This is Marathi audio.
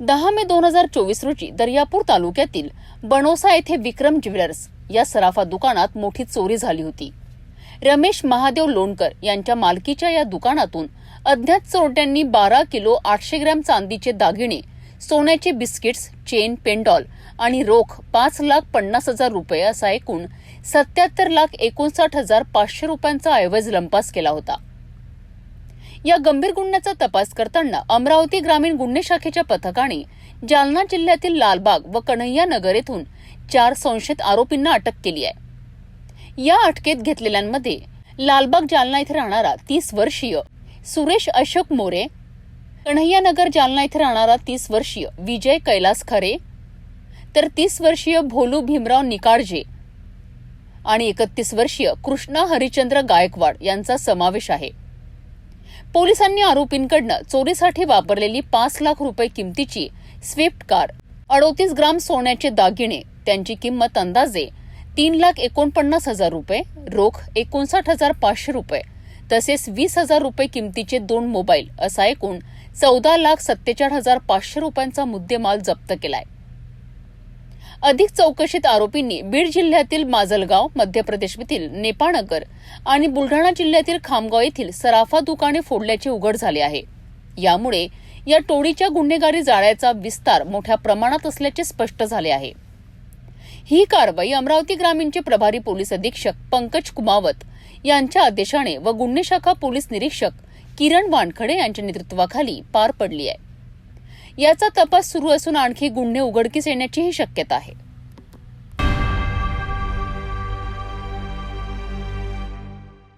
दहा मे दोन हजार चोवीस रोजी दर्यापूर तालुक्यातील बनोसा येथे विक्रम ज्वेलर्स या सराफा दुकानात मोठी चोरी झाली होती. रमेश महादेव लोणकर यांच्या मालकीच्या या दुकानातून अज्ञात चोरट्यांनी बारा किलो आठशे ग्रॅम चांदीचे दागिने सोन्याचे बिस्किट्स चेन पेंडॉल आणि रोख पाच लाख पन्नास हजार रुपये असा एकूण सत्याहत्तर लाख एकोणसाठ हजार पाचशे रुपयांचा ऐवज लंपास केला होता. या गंभीर गुन्ह्याचा तपास करताना अमरावती ग्रामीण गुन्हे शाखेच्या पथकाने जालना जिल्ह्यातील लालबाग व कन्हैया नगर येथून चार संशयित आरोपींना अटक केली आहे. या अटकेत घेतलेल्यांमध्ये लालबाग जालना येथे राहणारा तीस वर्षीय सुरेश अशोक मोरे कन्हैया नगर जालना येथे राहणारा तीस वर्षीय विजय कैलास खरे तर तीस वर्षीय भोलू भीमराव निकाळजे आणि एकतीस वर्षीय कृष्णा हरिचंद्र गायकवाड यांचा समावेश आहे. पोलिसांनी आरोपींकडनं चोरीसाठी वापरलेली पाच लाख रुपये किमतीची स्विफ्ट कार अडोतीस ग्राम सोन्याचे दागिने त्यांची किंमत अंदाजे तीन लाख एकोणपन्नास हजार रुपये रोख एकोणसाठ हजार पाचशे रुपये तसेच वीस हजार रुपये किमतीचे दोन मोबाईल असा एकूण चौदा लाख सत्तेचाळ हजार पाचशे रुपयांचा मुद्देमाल जप्त केलाय. अधिक चौकशीत आरोपींनी बीड जिल्ह्यातील माजलगाव मध्य प्रदेशमधील नेपाळनगर आणि बुलढाणा जिल्ह्यातील खामगाव येथील सराफा दुकाने फोडल्याचे उघड झाले आहे. यामुळे या टोळीच्या गुन्हेगारी जाळ्याचा विस्तार मोठ्या प्रमाणात असल्याचे स्पष्ट झाले आहे. ही कारवाई अमरावती ग्रामीणचे प्रभारी पोलीस अधीक्षक पंकज कुमावत यांच्या आदेशाने व गुन्हे शाखा पोलीस निरीक्षक किरण वानखडे यांच्या नेतृत्वाखाली पार पडली आहे. याचा तपास सुरू असून आणखी गुन्हे उघडकीस येण्याचीही शक्यता आहे.